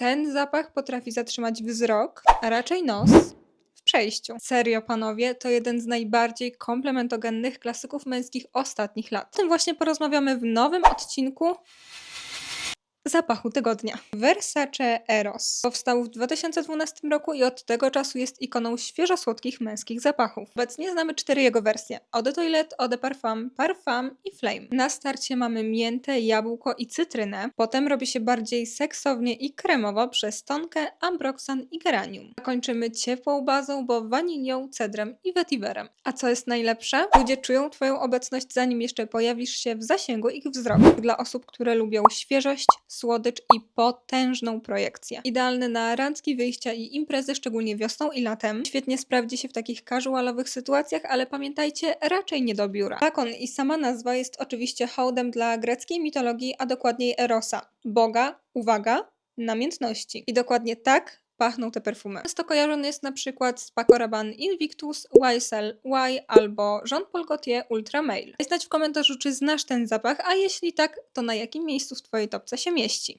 Ten zapach potrafi zatrzymać wzrok, a raczej nos w przejściu. Serio, panowie, to jeden z najbardziej komplementogennych klasyków męskich ostatnich lat. O tym właśnie porozmawiamy w nowym odcinku zapachu tygodnia. Versace Eros powstał w 2012 roku i od tego czasu jest ikoną świeżo słodkich męskich zapachów. Obecnie znamy cztery jego wersje: Eau de Toilette, Eau de Parfum, Parfum i Flame. Na starcie mamy miętę, jabłko i cytrynę, potem robi się bardziej seksownie i kremowo przez tonkę, ambroxan i geranium. Zakończymy ciepłą bazą, bo wanilią, cedrem i vetiverem. A co jest najlepsze? Ludzie czują twoją obecność zanim jeszcze pojawisz się w zasięgu ich wzroku. Dla osób, które lubią świeżość, słodycz i potężną projekcję. Idealny na randki, wyjścia i imprezy, szczególnie wiosną i latem. Świetnie sprawdzi się w takich casualowych sytuacjach, ale pamiętajcie, raczej nie do biura. Lakon i sama nazwa jest oczywiście hołdem dla greckiej mitologii, a dokładniej Erosa, boga, uwaga, namiętności. I dokładnie tak pachną te perfumy. Często kojarzony jest na przykład z Paco Rabanne Invictus, YSL Y albo Jean-Paul Gaultier Ultra Male. Znać w komentarzu, czy znasz ten zapach, a jeśli tak, to na jakim miejscu w Twojej topce się mieści.